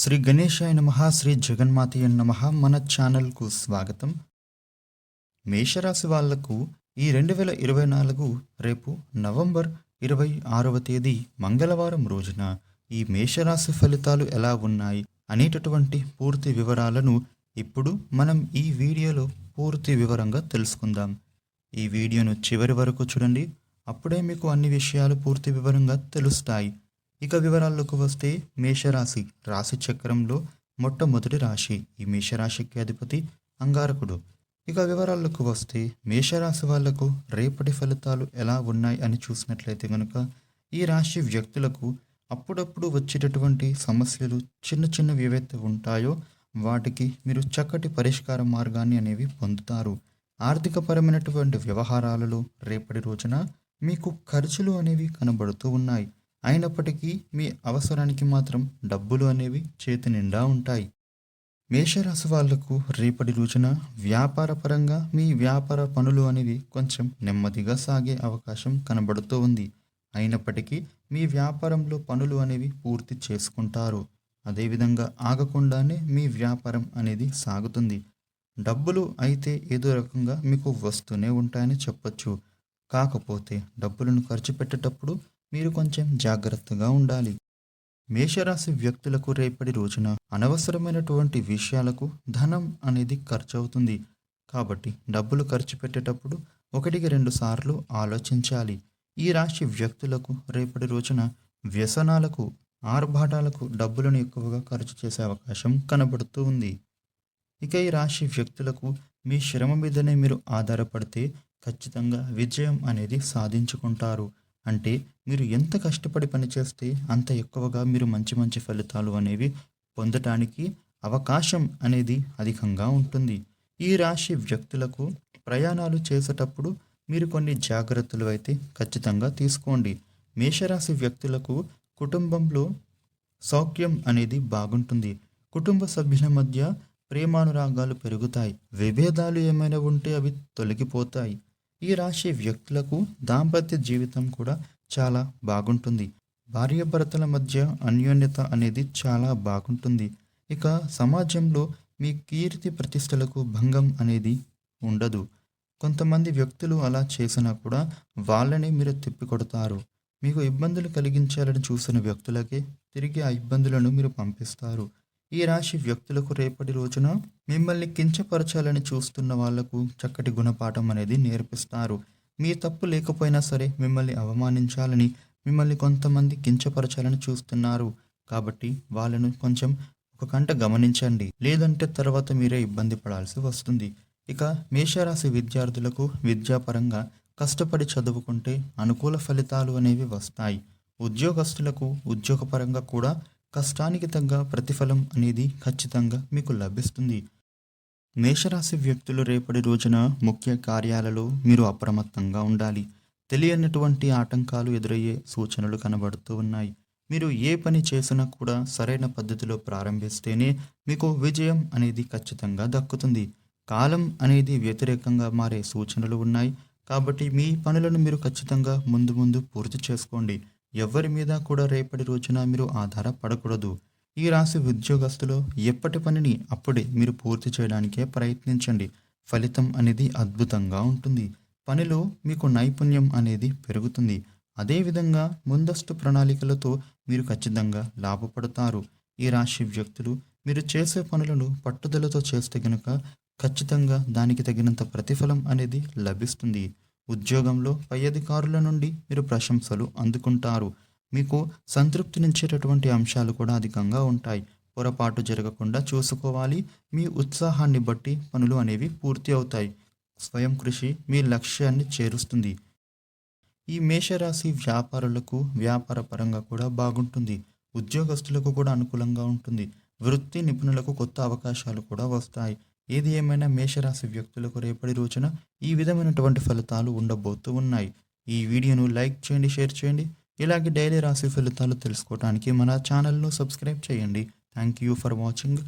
శ్రీ గణేశాయ నమ శ్రీ జగన్మాతయ నమ మన ఛానల్కు స్వాగతం. మేషరాశి వాళ్ళకు ఈ రెండు వేల ఇరవై నాలుగు రేపు నవంబర్ ఇరవై ఆరవ తేదీ మంగళవారం రోజున ఈ మేషరాశి ఫలితాలు ఎలా ఉన్నాయి అనేటటువంటి పూర్తి వివరాలను ఇప్పుడు మనం ఈ వీడియోలో పూర్తి వివరంగా తెలుసుకుందాం. ఈ వీడియోను చివరి వరకు చూడండి. అప్పుడే మీకు అన్ని విషయాలు పూర్తి వివరంగా తెలుస్తాయి. ఇక వివరాల్లోకి వస్తే మేషరాశి. రాశి చక్రంలో మొట్టమొదటి రాశి. ఈ మేషరాశికి అధిపతి అంగారకుడు. ఇక వివరాల్లోకి వస్తే మేషరాశి వాళ్ళకు రేపటి ఫలితాలు ఎలా ఉన్నాయి అని చూసినట్లయితే కనుక ఈ రాశి వ్యక్తులకు అప్పుడప్పుడు వచ్చేటటువంటి సమస్యలు చిన్న చిన్నవి ఏవైతే ఉంటాయో వాటికి మీరు చక్కటి పరిష్కార మార్గాన్ని అనేవి పొందుతారు. ఆర్థికపరమైనటువంటి వ్యవహారాలలో రేపటి రోజున మీకు ఖర్చులు అనేవి కనబడుతూ ఉన్నాయి. అయినప్పటికీ మీ అవసరానికి మాత్రం డబ్బులు అనేవి చేతి నిండా ఉంటాయి. మేషరాశి వాళ్ళకు రేపటి రోజున వ్యాపార పరంగా మీ వ్యాపార పనులు అనేవి కొంచెం నెమ్మదిగా సాగే అవకాశం కనబడుతూ ఉంది. అయినప్పటికీ మీ వ్యాపారంలో పనులు అనేవి పూర్తి చేసుకుంటారు. అదేవిధంగా ఆగకుండానే మీ వ్యాపారం అనేది సాగుతుంది. డబ్బులు అయితే ఏదో రకంగా మీకు వస్తూనే ఉంటాయని చెప్పొచ్చు. కాకపోతే డబ్బులను ఖర్చు పెట్టేటప్పుడు మీరు కొంచెం జాగ్రత్తగా ఉండాలి. మేషరాశి వ్యక్తులకు రేపటి రోజున అనవసరమైనటువంటి విషయాలకు ధనం అనేది ఖర్చు అవుతుంది కాబట్టి డబ్బులు ఖర్చు పెట్టేటప్పుడు ఒకటికి రెండు సార్లు ఆలోచించాలి. ఈ రాశి వ్యక్తులకు రేపటి రోజున వ్యసనాలకు ఆర్భాటాలకు డబ్బులను ఎక్కువగా ఖర్చు చేసే అవకాశం కనబడుతూ ఉంది. ఇక ఈ రాశి వ్యక్తులకు మీ శ్రమ మీదనే మీరు ఆధారపడితే ఖచ్చితంగా విజయం అనేది సాధించుకుంటారు. అంటే మీరు ఎంత కష్టపడి పనిచేస్తే అంత ఎక్కువగా మీరు మంచి మంచి ఫలితాలు అనేవి పొందటానికి అవకాశం అనేది అధికంగా ఉంటుంది. ఈ రాశి వ్యక్తులకు ప్రయాణాలు చేసేటప్పుడు మీరు కొన్ని జాగ్రత్తలు అయితే ఖచ్చితంగా తీసుకోండి. మేషరాశి వ్యక్తులకు కుటుంబంలో సౌఖ్యం అనేది బాగుంటుంది. కుటుంబ సభ్యుల మధ్య ప్రేమానురాగాలు పెరుగుతాయి. విభేదాలు ఏమైనా ఉంటే అవి తొలగిపోతాయి. ఈ రాశి వ్యక్తులకు దాంపత్య జీవితం కూడా చాలా బాగుంటుంది. భార్యాభర్తల మధ్య అన్యోన్యత అనేది చాలా బాగుంటుంది. ఇక సమాజంలో మీ కీర్తి ప్రతిష్టలకు భంగం అనేది ఉండదు. కొంతమంది వ్యక్తులు అలా చేసినా కూడా వాళ్ళని మీరు తిప్పికొడతారు. మీకు ఇబ్బందులు కలిగించాలని చూసిన వ్యక్తులకే తిరిగి ఆ ఇబ్బందులను మీరు పంపిస్తారు. ఈ రాశి వ్యక్తులకు రేపటి రోజున మిమ్మల్ని కించపరచాలని చూస్తున్న వాళ్ళకు చక్కటి గుణపాఠం అనేది నేర్పిస్తారు. మీ తప్పు లేకపోయినా సరే మిమ్మల్ని అవమానించాలని మిమ్మల్ని కొంతమంది కించపరచాలని చూస్తున్నారు. కాబట్టి వాళ్ళను కొంచెం ఒక కంట గమనించండి. లేదంటే తర్వాత మీరే ఇబ్బంది పడాల్సి వస్తుంది. ఇక మేషరాశి విద్యార్థులకు విద్యాపరంగా కష్టపడి చదువుకుంటే అనుకూల ఫలితాలు అనేవి వస్తాయి. ఉద్యోగస్తులకు ఉద్యోగపరంగా కూడా కష్టానికి తగ్గ ప్రతిఫలం అనేది ఖచ్చితంగా మీకు లభిస్తుంది. మేషరాశి వ్యక్తులు రేపటి రోజున ముఖ్య కార్యాలలో మీరు అప్రమత్తంగా ఉండాలి. తెలియనటువంటి ఆటంకాలు ఎదురయ్యే సూచనలు కనబడుతూ ఉన్నాయి. మీరు ఏ పని చేసినా కూడా సరైన పద్ధతిలో ప్రారంభిస్తేనే మీకు విజయం అనేది ఖచ్చితంగా దక్కుతుంది. కాలం అనేది వ్యతిరేకంగా మారే సూచనలు ఉన్నాయి. కాబట్టి మీ పనులను మీరు ఖచ్చితంగా ముందు ముందు పూర్తి చేసుకోండి. ఎవరి మీద కూడా రేపటి రోజున మీరు ఆధారపడకూడదు. ఈ రాశి ఉద్యోగస్తులు ఎప్పటి పనిని అప్పుడే మీరు పూర్తి చేయడానికే ప్రయత్నించండి. ఫలితం అనేది అద్భుతంగా ఉంటుంది. పనిలో మీకు నైపుణ్యం అనేది పెరుగుతుంది. అదేవిధంగా ముందస్తు ప్రణాళికలతో మీరు ఖచ్చితంగా లాభపడతారు. ఈ రాశి వ్యక్తులు మీరు చేసే పనులను పట్టుదలతో చేస్తే గనుక ఖచ్చితంగా దానికి తగినంత ప్రతిఫలం అనేది లభిస్తుంది. ఉద్యోగంలో పై అధికారుల నుండి మీరు ప్రశంసలు అందుకుంటారు. మీకు సంతృప్తినిచ్చేటటువంటి అంశాలు కూడా అధికంగా ఉంటాయి. పొరపాటు జరగకుండా చూసుకోవాలి. మీ ఉత్సాహాన్ని బట్టి పనులు అనేవి పూర్తి అవుతాయి. స్వయం కృషి మీ లక్ష్యాన్ని చేరుస్తుంది. ఈ మేషరాశి వ్యాపారులకు వ్యాపార పరంగా కూడా బాగుంటుంది. ఉద్యోగస్తులకు కూడా అనుకూలంగా ఉంటుంది. వృత్తి నిపుణులకు కొత్త అవకాశాలు కూడా వస్తాయి. ఏది ఏమైనా మేషరాశి వ్యక్తులకు రేపటి రోజున ఈ విధమైనటువంటి ఫలితాలు ఉండబోతూ ఉన్నాయి. ఈ వీడియోను లైక్ చేయండి షేర్ చేయండి. ఇలాగే డైలీ రాశి ఫలితాలు తెలుసుకోవడానికి మన ఛానల్ను సబ్స్క్రైబ్ చేయండి. Thank you for watching.